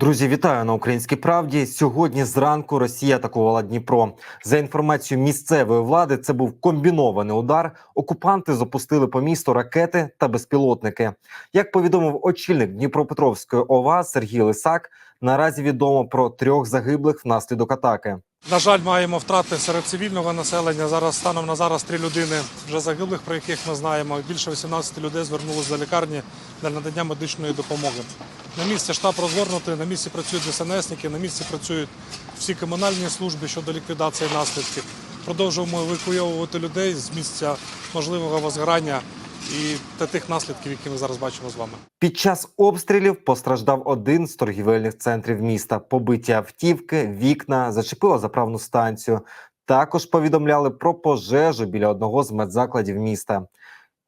Друзі, вітаю на українській правді. Сьогодні зранку Росія атакувала Дніпро. За інформацією місцевої влади, це був комбінований удар. Окупанти запустили по місту ракети та безпілотники. Як повідомив очільник Дніпропетровської ОВА Сергій Лисак, наразі відомо про трьох загиблих внаслідок атаки. На жаль, маємо втрати серед цивільного населення. Зараз станом на зараз три людини вже загиблих, про яких ми знаємо. Більше 18 людей звернулися до лікарні для надання медичної допомоги. На місці штаб розгорнутий, на місці працюють ДСНСники, на місці працюють всі комунальні служби щодо ліквідації наслідків. Продовжуємо евакуйовувати людей з місця можливого возгорання і та тих наслідків, які ми зараз бачимо з вами. Під час обстрілів постраждав один з торгівельних центрів міста. Побиті автівки, вікна, зачепила заправну станцію. Також повідомляли про пожежу біля одного з медзакладів міста.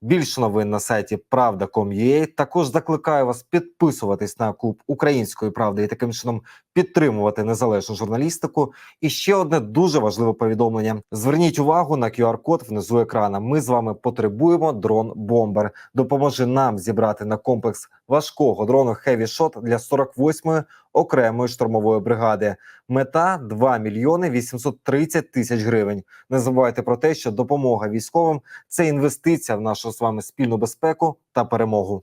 Більше новин на сайті Правда.com.ua. Також закликаю вас підписуватись на клуб української правди і таким чином підтримувати незалежну журналістику. І ще одне дуже важливе повідомлення: зверніть увагу на QR-код внизу екрана. Ми з вами потребуємо дрон Бомбер. Допоможи нам зібрати на комплекс важкого дрону Heavy Shot для 48-ї окремої штурмової бригади. Мета 2 мільйони 830 тисяч гривень. Не забувайте про те, що допомога військовим це інвестиція в нашу з вами спільну безпеку та перемогу.